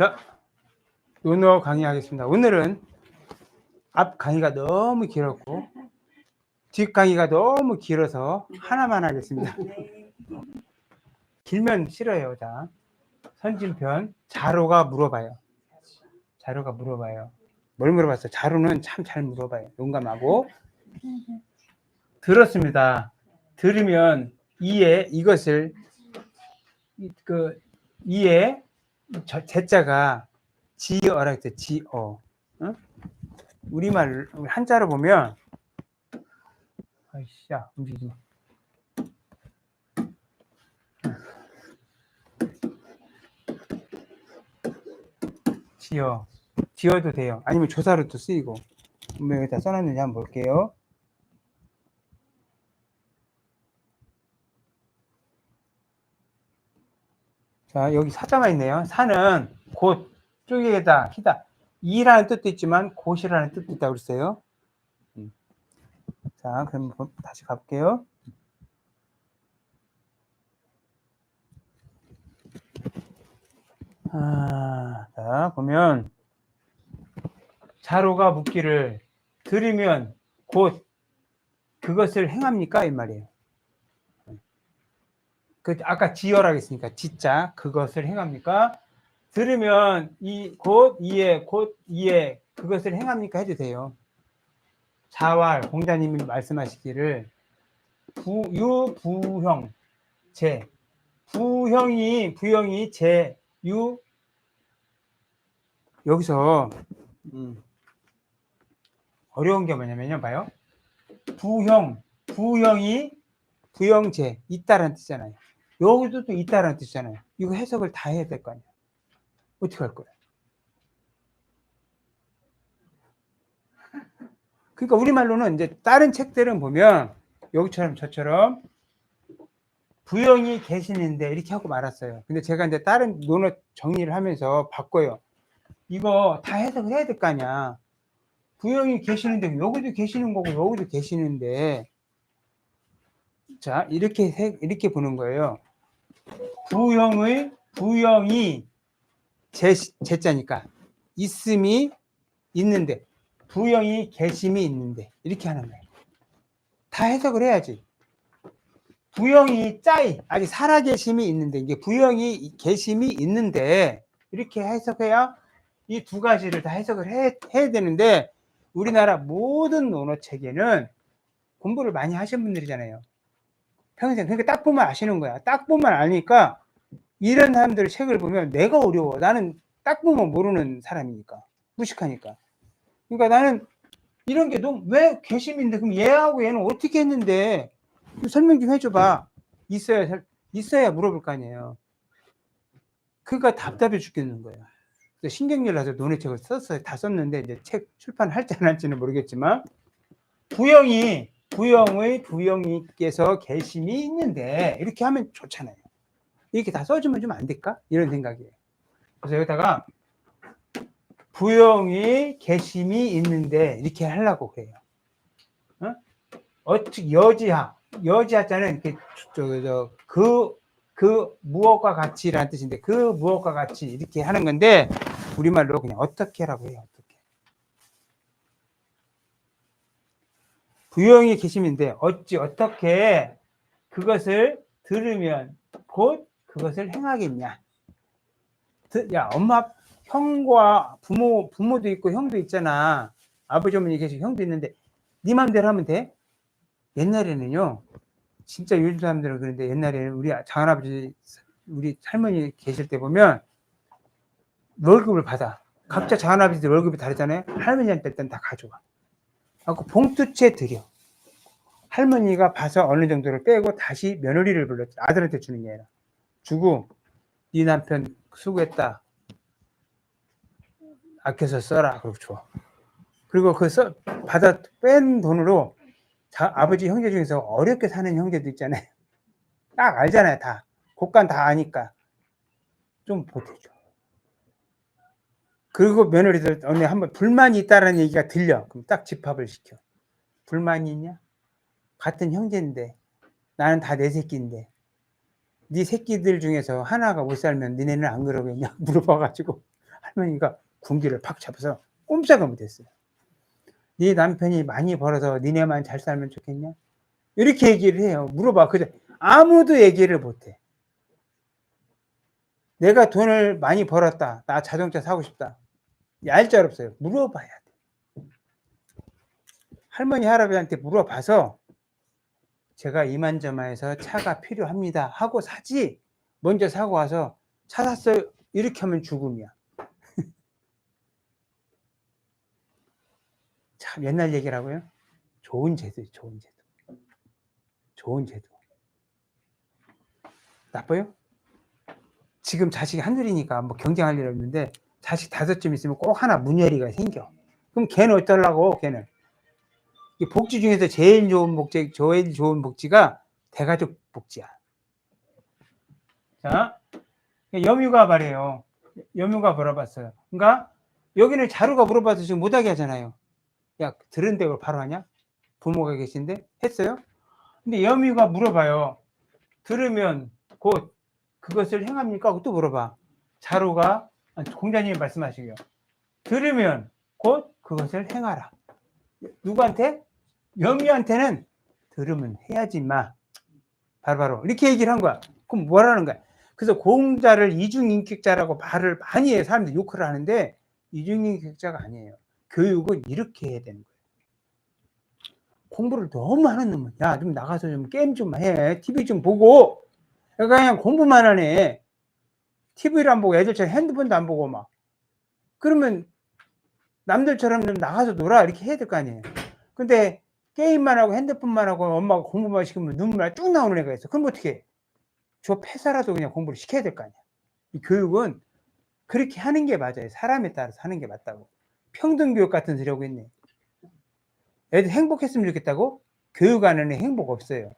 자, 논어 강의하겠습니다. 오늘은 앞 강의가 너무 길었고 뒷 강의가 너무 길어서 하나만 하겠습니다. 길면 싫어요. 자, 선진편 자로가 물어봐요. 자로가 물어봐요. 뭘 물어봤어? 자로는 참 잘 물어봐요. 용감하고 들었습니다. 들으면 이에 이것을 이- 그 이에 저, 제자가 지어라 했죠. 지어. 응? 우리말 우리 한자로 보면 아이씨야 움직이지 마. 지어. 지어도 돼요. 아니면 조사로도 쓰이고. 뭐 여기다 써놨는지 한번 볼게요. 자, 여기 사자가 있네요. 사는 곧 쪼개다, 희다. 이라는 뜻도 있지만 곧이라는 뜻도 있다고 그랬어요. 음. 자, 그럼 보- 다시 가볼게요. 아, 자, 보면 자로가 묻기를 들으면 곧 그것을 행합니까? 이 말이에요. 그 아까 했으니까 지자. 그것을 행합니까? 들으면 이 곧 이에 곧 이에 그것을 행합니까 해도 돼요. 자활 공자님이 말씀하시기를 부, 유 부형 제. 부형이 부형이 제유. 여기서 음, 어려운 게 뭐냐면요. 봐요. 부형 부형이 부형제 있다라는 뜻이잖아요. 여기도 또 있다라는 뜻이잖아요. 이거 해석을 다 해야 될 거 아니에요. 어떻게 할 거예요? 그러니까 우리말로는 이제 다른 책들은 보면 여기처럼 저처럼 부형이 계시는데 이렇게 하고 말았어요. 근데 제가 이제 다른 논어 정리를 하면서 바꿔요. 이거 다 해석을 해야 될 거 아니야. 부형이 계시는데 여기도 계시는 거고 여기도 계시는데 자 이렇게 해- 이렇게 보는 거예요. 부형의 부형이 제 제자니까 있음이 있는데 부형이 계심이 있는데 이렇게 하는 거예요. 다 해석을 해야지. 부형이 짜이 아직 살아계심이 있는데 이게 부형이 계심이 있는데 이렇게 해석해야 이 두 가지를 다 해석을 해, 해야 되는데 우리나라 모든 논어 체계는 공부를 많이 하신 분들이잖아요. 평생 그러니까 딱 보면 아시는 거야. 딱 보면 아니까 이런 사람들의 책을 보면 내가 어려워. 나는 딱 보면 모르는 사람이니까 무식하니까. 그러니까 나는 이런 게 너무 왜 괘씸인데 그럼 얘하고 얘는 어떻게 했는데 좀 설명 좀 해줘봐. 있어야 설- 있어야 물어볼 거 아니에요. 그가 답답해 죽겠는. 그래서 신경질 나서 논의책을 썼어요. 다 썼는데 이제 책 출판할지 안 할지는 모르겠지만 부영이 부영의 부영이께서 계심이 있는데 이렇게 하면 좋잖아요. 이렇게 다 써주면 좀 안 될까? 이런 생각이에요. 그래서 여기다가 부영이 계심이 있는데 이렇게 하려고 그래요. 어? 어떻게 여지하 여지하자는 저저그 그 무엇과 같이라는 뜻인데 그 무엇과 같이 이렇게 하는 건데 우리말로 그냥 어떻게라고 해요. 어떻게. 부영이 계심인데 어찌 어떻게 그것을 들으면 곧 그것을 행하겠냐. 드- 야 엄마 형과 부모 부모도 있고 형도 있잖아. 아버지 어머니 계시고 형도 있는데 네 맘대로 하면 돼? 옛날에는요. 진짜 요즘 사람들은 그런데 옛날에는 우리 장할아버지 우리 할머니 계실 때 보면 월급을 받아. 각자 장할아버지들 월급이 다르잖아요. 할머니한테 일단 다 가져와. 하고 봉투채 드려. 할머니가 봐서 어느 정도를 빼고 다시 며느리를 불러 아들한테 주는 게 아니라 주고 네 남편 수고했다. 아껴서 써라. 그러고 줘. 그리고 그 써, 받아 뺀 돈으로 자, 아버지 형제 중에서 어렵게 사는 형제도 있잖아요. 딱 알잖아요, 다. 곡간 다 아니까. 좀 보태줘. 그리고 며느리들, 언니 한번 불만이 있다라는 얘기가 들려. 그럼 딱 집합을 시켜. 불만이 있냐? 같은 형제인데, 나는 다 내 새끼인데, 네 새끼들 중에서 하나가 못 살면 니네는 안 그러겠냐? 물어봐가지고 할머니가 군기를 팍 잡아서 꼼짝을 못했어요. 네 남편이 많이 벌어서 니네만 잘 살면 좋겠냐? 이렇게 얘기를 해요. 물어봐. 근데 아무도 얘기를 못해. 내가 돈을 많이 벌었다. 나 자동차 사고 싶다. 얄짤 없어요. 물어봐야 돼. 할머니, 할아버지한테 물어봐서 제가 이만저만해서 차가 필요합니다. 하고 사지. 먼저 사고 와서 차 샀어요. 이렇게 하면 죽음이야. 참 옛날 얘기라고요? 좋은 제도, 좋은 제도. 좋은 제도. 나빠요? 지금 자식이 한둘이니까 뭐 경쟁할 일 없는데 자식 다섯쯤 있으면 꼭 하나 문열이가 생겨. 그럼 걔는 어쩌려고 걔는. 이 복지 중에서 제일 좋은 복지, 제일 좋은 복지가 대가족 복지야. 자, 여뮤가 말해요. 여뮤가 물어봤어요. 그러니까 여기는 자루가 물어봐서 지금 못하게 하잖아요. 야, 들은 대로 바로 하냐? 부모가 계신데 했어요? 근데 여뮤가 물어봐요. 들으면 곧 그것을 행합니까? 또 물어봐. 자루가 공자님이 말씀하시고요. 들으면 곧 그것을 행하라. 누구한테? 여미한테는 들으면 해야지 마. 바로바로 이렇게 얘기를 한 거야. 그럼 뭐라는 거야? 그래서 공자를 이중인격자라고 말을 많이 해 사람들이 욕을 하는데 이중인격자가 아니에요. 교육은 이렇게 해야 되는 거예요. 공부를 너무 하는 놈은 야 좀 나가서 좀 게임 좀 해. TV 좀 보고 그러니까 그냥 공부만 하네. TV를 안 보고 애들처럼 핸드폰도 안 보고 막 그러면 남들처럼 좀 나가서 놀아 이렇게 해야 될 거 아니에요. 근데 게임만 하고 핸드폰만 하고 엄마가 공부만 시키면 눈물 쭉 나오는 애가 있어. 그럼 어떻게 해? 저 폐사라도 그냥 공부를 시켜야 될 거 아니야. 이 교육은 그렇게 하는 게 맞아요. 사람에 따라서 하는 게 맞다고. 평등 교육 같은 소리 하고 있네. 애들 행복했으면 좋겠다고? 교육 안 하는 애 행복 없어요.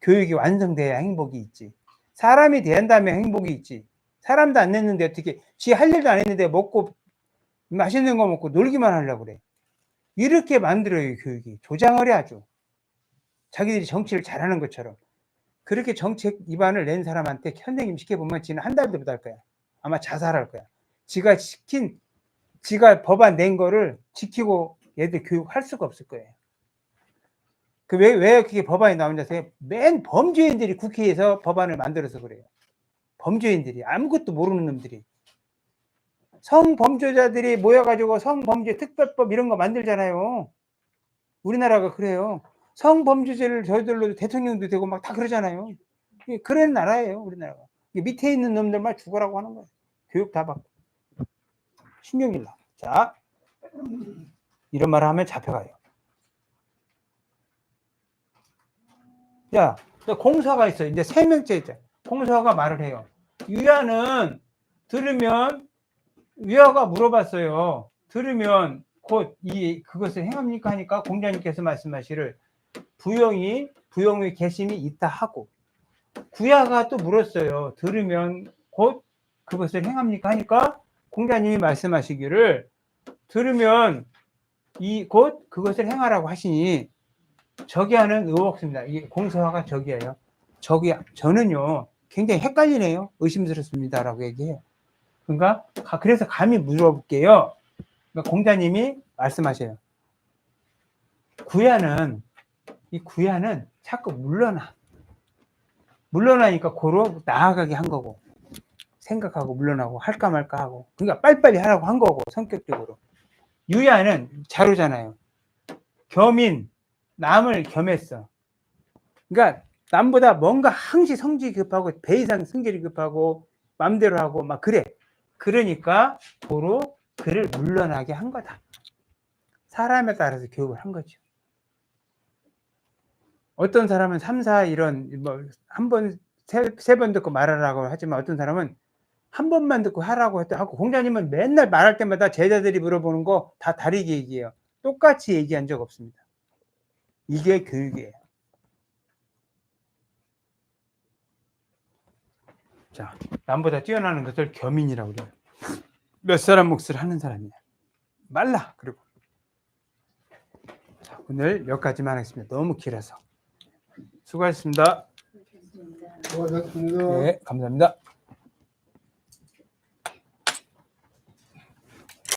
교육이 완성돼야 행복이 있지. 사람이 된다면 행복이 있지. 사람도 안 냈는데 어떻게, 지 할 일도 안 했는데 먹고 맛있는 거 먹고 놀기만 하려고 그래. 이렇게 만들어요, 교육이. 조장을 해 아주. 자기들이 정치를 잘하는 것처럼. 그렇게 정책 위반을 낸 사람한테 현행임 시켜보면 지는 한 달도 못 할 거야. 아마 자살할 거야. 지가 시킨, 지가 법안 낸 거를 지키고 얘들 교육할 수가 없을 거예요. 그 왜, 왜 그게 법안이 나오냐 하세요? 맨 범죄인들이 국회에서 법안을 만들어서 그래요. 범죄인들이. 아무것도 모르는 놈들이. 성범죄자들이 모여가지고 성범죄 특별법 이런 거 만들잖아요. 우리나라가 그래요. 성범죄자를 저희들로 대통령도 되고 막 다 그러잖아요. 그런 나라예요, 우리나라가. 밑에 있는 놈들만 죽어라고 하는 거예요. 교육 다 받고. 신경질 나. 자, 이런 말을 하면 잡혀가요. 자, 공사가 있어. 이제 세 명째 있죠. 공사가 말을 해요. 유야는 들으면 유야가 물어봤어요. 들으면 곧 이 그것을 행합니까 하니까 공자님께서 말씀하시를 부영이 부영의 개심이 있다 하고 구야가 또 물었어요. 들으면 곧 그것을 행합니까 하니까 공자님이 말씀하시기를 들으면 이 곧 그것을 행하라고 하시니 저기 하는 의혹입니다. 이 공서화가 저기예요. 저기 저는요 굉장히 헷갈리네요. 의심스럽습니다라고 얘기해요. 그러니까 가- 그래서 감히 물어볼게요. 그러니까 공자님이 말씀하셔요. 구야는 이 구야는 자꾸 물러나. 물러나니까 고로 나아가게 한 거고 생각하고 물러나고 할까 말까 하고 그러니까 빨리빨리 하라고 한 거고 성격적으로 유야는 자루잖아요. 겸인 남을 겸했어. 그러니까 남보다 뭔가 항시 성질이 급하고 배 이상 성질이 급하고 맘대로 하고 막 그래. 그러니까 도로 그를 물러나게 한 거다. 사람에 따라서 교육을 한 거죠. 어떤 사람은 3, 4 이런 뭐 한 번, 세번 듣고 말하라고 하지만 어떤 사람은 한 번만 듣고 하라고 하고 공자님은 맨날 말할 때마다 제자들이 물어보는 거 다 다르게 얘기해요. 똑같이 얘기한 적 없습니다. 이게 교육이에요. 자, 남보다 뛰어나는 것을 겸인이라고 그래요. 몇 사람 몫을 하는 사람이야. 말라. 그리고 자, 오늘 몇 가지만 하겠습니다. 너무 길어서. 수고하셨습니다. 고맙습니다. 네, 감사합니다.